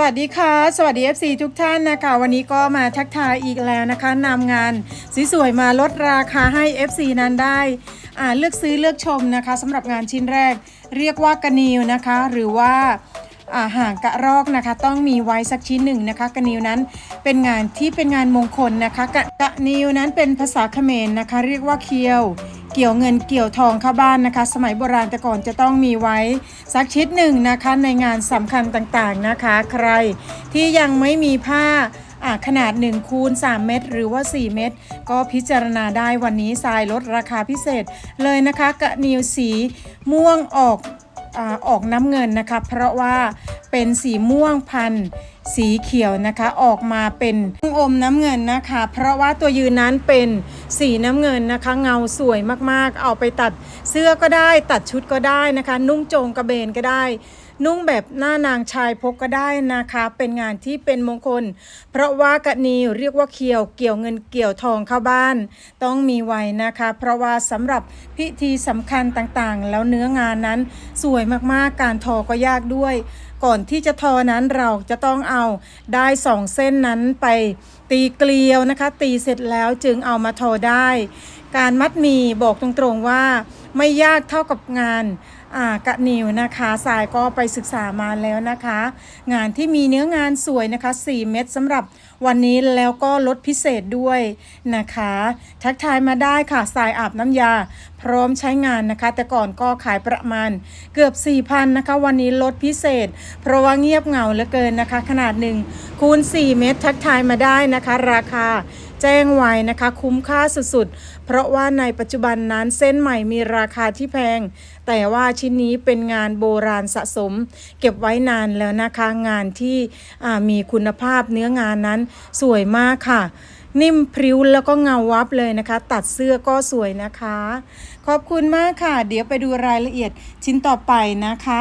วัสดีค่ะ สวัสดี FC ทุกท่านนะคะ วันนี้ก็มาทักทายอีกแล้วนะคะนำงานสวยๆมาลดราคาให้ FC นั้นได้อ่าเลือกซื้อเลือกชมนะคะสำหรับงานชิ้นแรก เรียกว่ากระนิวนะคะ หรือว่าอาห่างกระรอกนะคะ ต้องมีไว้สักชิ้นหนึ่งนะคะกระนิวนั้นเป็นงานที่เป็นงานมงคลนะคะกะกระนิวนั้นเป็นภาษาเขมรนะคะ เรียกว่าเคียว เกี่ยวเงินเกี่ยวทองเข้าบ้านนะคะ สมัยโบราณแต่ก่อนจะต้องมีไว้สักชิ้นหนึ่งนะคะในงานสำคัญต่างๆนะคะ ใครที่ยังไม่มีผ้าขนาด1คูณ3เมตร หรือว่า 4 เมตร ก็พิจารณาได้วันนี้ทรายลดราคาพิเศษเลยนะคะกระนิวสีม่วงออกอออกน้ำเงินนะคะเพราะว่าเป็นสีม่วงพันสีเขียวนะคะ ออกมาเป็นอมน้ำเงินนะคะ เพราะว่าตัวยืนนั้นเป็น สีน้ำเงินนะคะ เงาสวยมากๆ เอาไปตัดเสื้อก็ได้ ตัดชุดก็ได้นะคะ นุ่งโจงกระเบนก็ได้ นุ่งแบบหน้านางชายพกก็ได้นะคะ เป็นงานที่เป็นมงคล เพราะว่ากะนีเรียกว่าเคียวเกี่ยวเงินเกี่ยวทองเข้าบ้าน ต้องมีไว้นะคะ เพราะว่าสำหรับพิธีสำคัญต่างๆ แล้วเนื้องานนั้นสวยมากๆการทอก็ยากด้วย ก่อนที่จะทอนั้นเราจะต้องเอาได้สองเส้นนั้นไปตีเกลียวนะคะ ตีเสร็จแล้วจึงเอามาทอได้ การมัดมีบอกตรงๆว่า ไม่ยากเท่ากับงานกะนิวนะคะสายก็ไปศึกษามาแล้วนะคะ งานที่มีเนื้องานสวยนะคะ 4 เม็ดสำหรับวันนี้แล้วก็ลดพิเศษด้วยนะคะ ทักทายมาได้ค่ะสายอาบน้ำยา พร้อมใช้งานนะคะ แต่ก่อนก็ขายประมาณเกือบ 4,000นะคะ วันนี้ลดพิเศษ เพราะว่าเงียบเหงาเหลือเกินนะคะ ขนาดหนึ่งคูณ 4 เม็ดทักทายมาได้นะคะ ราคาแจ้งไว้นะคะ คุ้มค่าสุดๆ เพราะว่าในปัจจุบันนั้นเส้นใหม่มีราราคาที่แพง แต่ว่าชิ้นนี้เป็นงานโบราณสะสม เก็บไว้นานแล้วนะคะงานที่มีคุณภาพเนื้องานนั้นสวยมากค่ะนิ่มพริ้วแล้วก็เงาวับเลยนะคะ ตัดเสื้อก็สวยนะคะ ขอบคุณมากค่ะ เดี๋ยวไปดูรายละเอียดชิ้นต่อไปนะคะ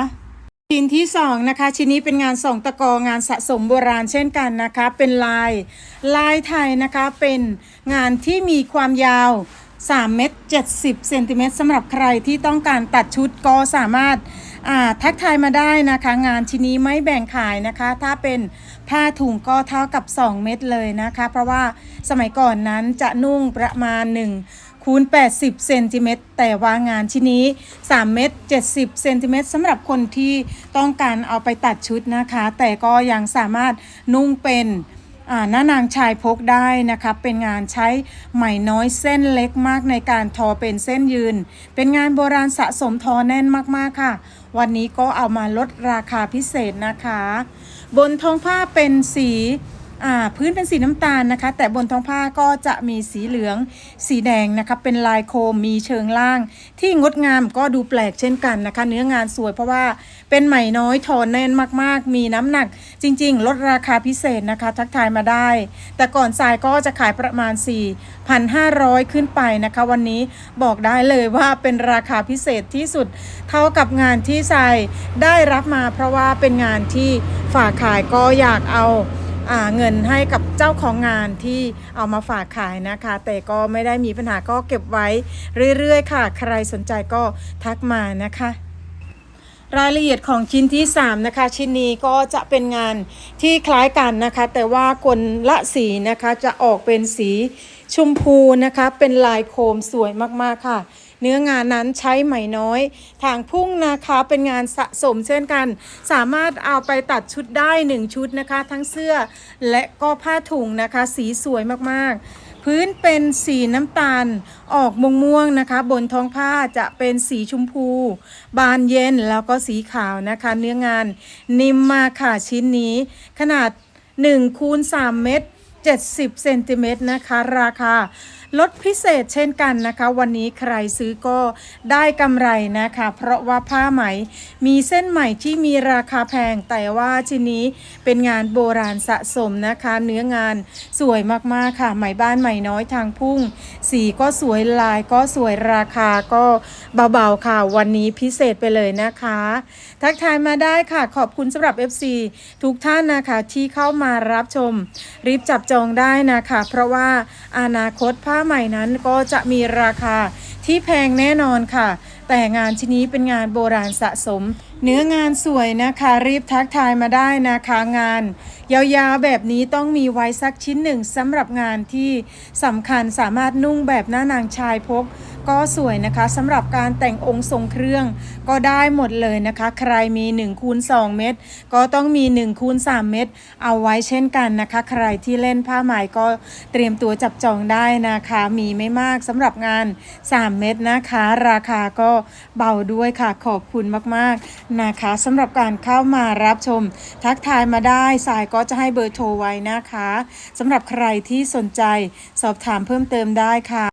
ชิ้นที่สองนะคะชิ้นนี้เป็นงานสองตะกองานสะสมโบราณเช่นกันนะคะ เป็นลายลายไทยนะคะเป็นงานที่มีความยาว 3 เมตร 70 เซนติเมตรสำหรับใครที่ต้องการตัดชุดก็สามารถทักทายมาได้นะคะ งานชิ้นนี้ไม่แบ่งขายนะคะ ถ้าเป็นผ้าถุงก็เท่ากับ 2 เม็ดเลยนะคะ เพราะว่าสมัยก่อนนั้นจะนุ่งประมาณ 1คูณ80 เซนติเมตรแต่ว่างานชิ้นนี้ 3 เมตร 70 เซนติเมตรสำหรับคนที่ต้องการเอาไปตัดชุดนะคะ แต่ก็ยังสามารถนุ่งเป็น หน้านางชายพกได้นะคะเป็นงานใช้ไหมน้อยเส้นเล็กมากในการทอเป็นเส้นยืน เป็นงานโบราณสะสมทอแน่นมากๆค่ะ วันนี้ก็เอามาลดราคาพิเศษนะคะ บนท้องผ้าเป็นสี พื้นเป็นสีน้ำตาลนะคะ แต่บนท้องผ้าก็จะมีสีเหลือง สีแดงนะคะ เป็นลายโคมมีเชิงล่าง ที่งดงามก็ดูแปลกเช่นกันนะคะ เนื้องานสวยเพราะว่าเป็นไหมน้อยทอนแน่นมากๆ มีน้ำหนัก จริง ๆ ลดราคาพิเศษนะคะ ทักทายมาได้ แต่ก่อนทรายก็จะขายประมาณ 4,500 ขึ้นไปนะคะ วันนี้บอกได้เลยว่าเป็นราคาพิเศษที่สุด เท่ากับงานที่ทรายได้รับมาเพราะว่าเป็นงานที่ฝากขายก็อยากเอา เงินให้กับเจ้าของงานที่เอามาฝากขายนะคะ แต่ก็ไม่ได้มีปัญหาก็เก็บไว้เรื่อยๆ ค่ะ ใครสนใจก็ทักมานะคะ รายละเอียดของชิ้นที่ 3 นะคะ ชิ้นนี้ก็จะเป็นงานที่คล้ายกันนะคะ แต่ว่าคนละสีนะคะจะออกเป็นสีชมพูนะคะ เป็นลายโคมสวยมากๆค่ะ เนื้องานนั้นใช้ไหมน้อยทางพุ่งนะคะเป็นงานสะสมเช่นกัน สามารถเอาไปตัดชุดได้ 1 ชุดนะคะ ทั้งเสื้อและก็ผ้าถุงนะคะ สีสวยมากๆ พื้นเป็นสีน้ำตาลออกม่วงม่วงๆนะคะ บนท้องผ้าจะเป็นสีชมพู บานเย็นแล้วก็สีขาวนะคะ เนื้องานนิ่มมากค่ะชิ้นนี้ ขนาด1คูณ3เมตร70เซนติเมตรนะคะ ราคา ลดพิเศษเช่นกันนะคะ วันนี้ใครซื้อก็ได้กำไรนะคะ เพราะว่าผ้าไหมมีเส้นไหมที่มีราคาแพงแต่ว่าชิ้นนี้เป็นงานโบราณสะสมนะคะ เนื้องานสวยมากๆค่ะ ไหมบ้านไหมน้อยทางพุ่ง สีก็สวยลายก็สวยราคาก็เบาๆค่ะ วันนี้พิเศษไปเลยนะคะ ทักทายมาได้ค่ะ ขอบคุณสำหรับ FC ทุกท่านนะคะที่เข้ามารับชม รีบจับจองได้นะคะ เพราะว่าอนาคตผ้าใหม่นั้นก็จะมีราคาที่แพงแน่นอนค่ะ แต่งานชิ้นนี้เป็นงานโบราณสะสม เนื้องานสวยนะคะรีบทักทายมาได้นะคะงาน ยาวๆแบบนี้ต้องมีไว้สักชิ้นหนึ่งสำหรับงานที่สำคัญสามารถนุ่งแบบหน้านางชายพก ก็สวยนะคะสำหรับการแต่งองค์ทรงเครื่องก็ได้หมดเลยนะคะ ใครมี1คูณ2เม็ดก็ต้องมี1คูณ3เม็ดเอาไว้เช่นกันนะคะ ใครที่เล่นผ้าไหมก็เตรียมตัวจับจองได้นะคะ มีไม่มากสำหรับงาน 3 เม็ดนะคะ ราคาก็เบาด้วยค่ะขอบคุณมากๆนะคะสำหรับการเข้ามารับชม ทักทายมาได้สายก็จะให้เบอร์โทรไว้นะคะสำหรับใครที่สนใจสอบถามเพิ่มเติมได้ค่ะ